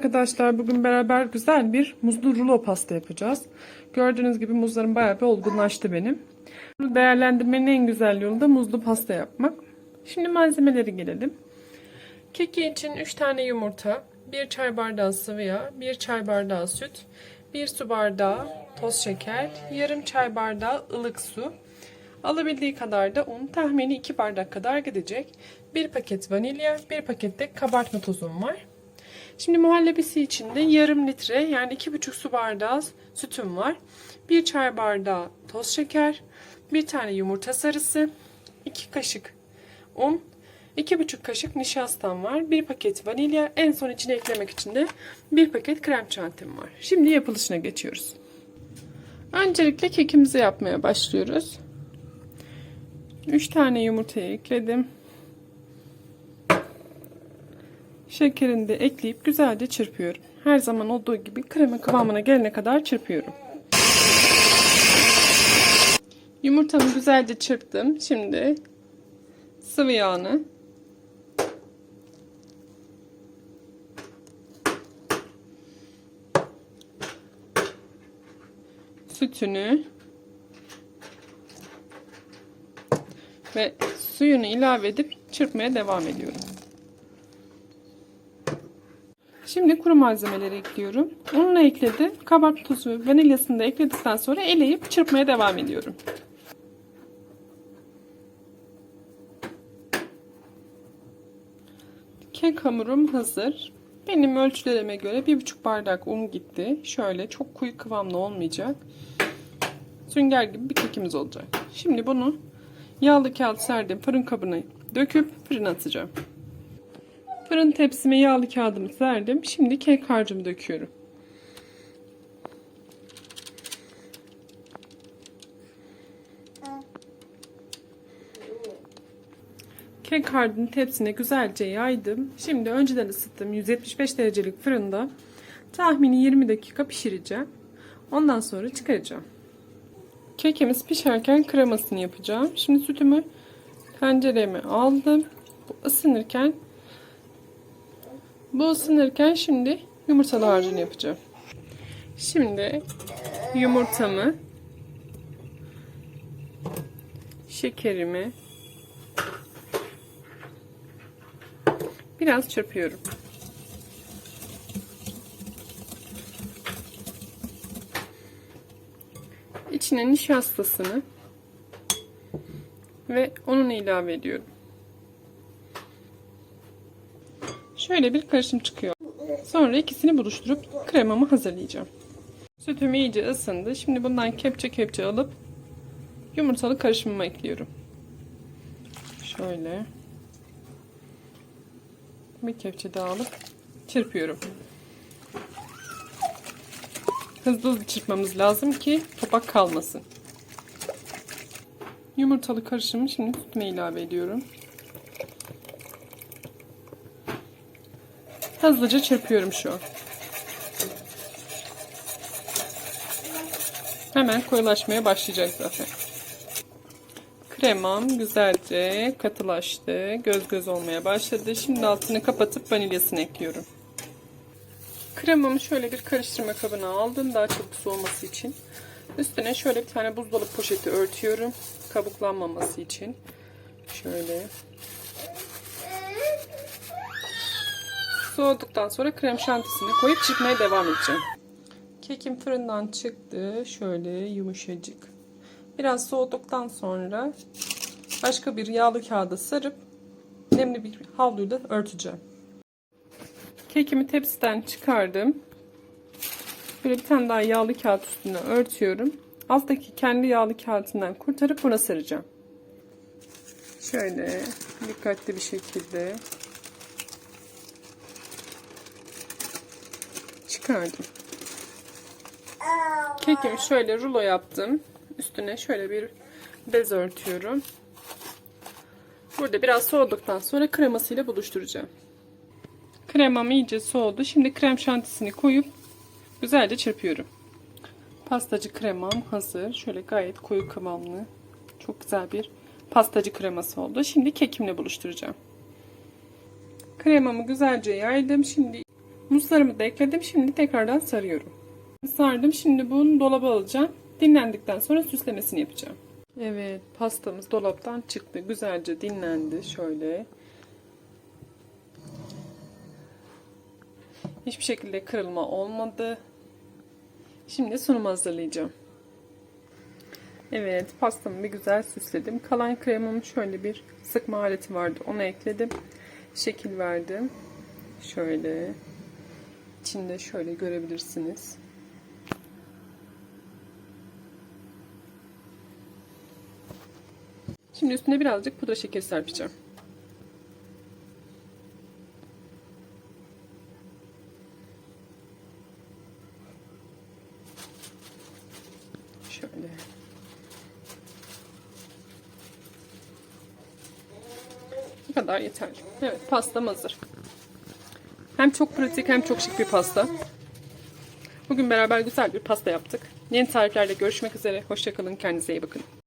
arkadaşlar bugün beraber güzel bir muzlu rulo pasta yapacağız. Gördüğünüz gibi muzlarım bayağı bir olgunlaştı benim. Bunu değerlendirmenin en güzel yolu da muzlu pasta yapmak. Şimdi malzemeleri gelelim. Keki için 3 tane yumurta, 1 çay bardağı sıvı yağ, 1 çay bardağı süt, 1 su bardağı toz şeker, yarım çay bardağı ılık su, alabildiği kadar da un, tahmini 2 bardak kadar gidecek. 1 paket vanilya, 1 paket de kabartma tozum var. Şimdi muhallebisi için de yarım litre yani 2,5 su bardağı sütüm var. 1 çay bardağı toz şeker, 1 tane yumurta sarısı, 2 kaşık un, 2,5 kaşık nişastam var. 1 paket vanilya, en son içine eklemek için de 1 paket krem şantim var. Şimdi yapılışına geçiyoruz. Öncelikle kekimizi yapmaya başlıyoruz. 3 tane yumurtayı ekledim. Şekerini de ekleyip güzelce çırpıyorum. Her zaman olduğu gibi krema kıvamına gelene kadar çırpıyorum. Yumurtamı güzelce çırptım. Şimdi sıvı yağını sütünü ve suyunu ilave edip çırpmaya devam ediyorum. Şimdi kuru malzemeleri ekliyorum. Ununu ekledim. Kabartma tozu ve vanilyasını da ekledikten sonra eleyip çırpmaya devam ediyorum. Kek hamurum hazır. Benim ölçülerime göre 1,5 bardak un gitti. Şöyle çok koyu kıvamlı olmayacak. Sünger gibi bir kekimiz olacak. Şimdi bunu yağlı kağıt serdiğim fırın kabına döküp fırına atacağım. Fırın tepsime yağlı kağıdımı serdim. Şimdi kek harcımı döküyorum. Kek harcını tepsine güzelce yaydım. Şimdi önceden ısıttığım 175 derecelik fırında tahmini 20 dakika pişireceğim. Ondan sonra çıkaracağım. Kekimiz pişerken kremasını yapacağım. Şimdi sütümü tencereme aldım. Bu ısınırken bu ısınırken şimdi yumurtalı harcını yapacağım. Şimdi yumurtamı şekerimi biraz çırpıyorum. İçine nişastasını ve onun ilave ediyorum. Şöyle bir karışım çıkıyor. Sonra ikisini buluşturup kremamı hazırlayacağım. Sütüm iyice ısındı. Şimdi bundan kepçe kepçe alıp yumurtalı karışımıma ekliyorum. Şöyle. Bir kepçe daha alıp çırpıyorum. Hızlı hızlı çırpmamız lazım ki topak kalmasın. Yumurtalı karışımı şimdi sütüme ilave ediyorum. Hızlıca çırpıyorum şu an. Hemen koyulaşmaya başlayacak zaten. Kremam güzelce katılaştı. Göz göz olmaya başladı. Şimdi altını kapatıp vanilyasını ekliyorum. Kremamı şöyle bir karıştırma kabına aldım. Daha çabuk soğuması için. Üstüne şöyle bir tane buzdolabı poşeti örtüyorum. Kabuklanmaması için. Şöyle. Soğuduktan sonra krem şantisini koyup çırpmaya devam edeceğim. Kekim fırından çıktı. Şöyle yumuşacık. Biraz soğuduktan sonra başka bir yağlı kağıda sarıp nemli bir havluyla örteceğim. Kekimi tepsiden çıkardım. Böyle bir tane daha yağlı kağıt üstüne örtüyorum. Alttaki kendi yağlı kağıtından kurtarıp buna saracağım. Şöyle dikkatli bir şekilde çıkardım. Kekimi şöyle rulo yaptım. Üstüne şöyle bir bez örtüyorum. Burada biraz soğuduktan sonra kremasıyla buluşturacağım. Kremam iyice soğudu. Şimdi krem şantisini koyup güzelce çırpıyorum. Pastacı kremam hazır. Şöyle gayet koyu kıvamlı. Çok güzel bir pastacı kreması oldu. Şimdi kekimle buluşturacağım. Kremamı güzelce yaydım. Şimdi Muzlarımı da ekledim. Şimdi tekrardan sarıyorum. Sardım. Şimdi bunu dolaba alacağım. Dinlendikten sonra süslemesini yapacağım. Evet, pastamız dolaptan çıktı. Güzelce dinlendi. Şöyle. Hiçbir şekilde kırılma olmadı. Şimdi sunum hazırlayacağım. Evet, pastamı bir güzel süsledim. Kalan kremamın şöyle bir sıkma aleti vardı. Onu ekledim. Şekil verdim. Şöyle. İçinde şöyle görebilirsiniz. Şimdi üstüne birazcık pudra şekeri serpeceğim. Şöyle. Bu kadar yeterli. Evet pastam hazır. Hem çok pratik hem çok şık bir pasta. Bugün beraber güzel bir pasta yaptık. Yeni tariflerle görüşmek üzere. Hoşçakalın. Kendinize iyi bakın.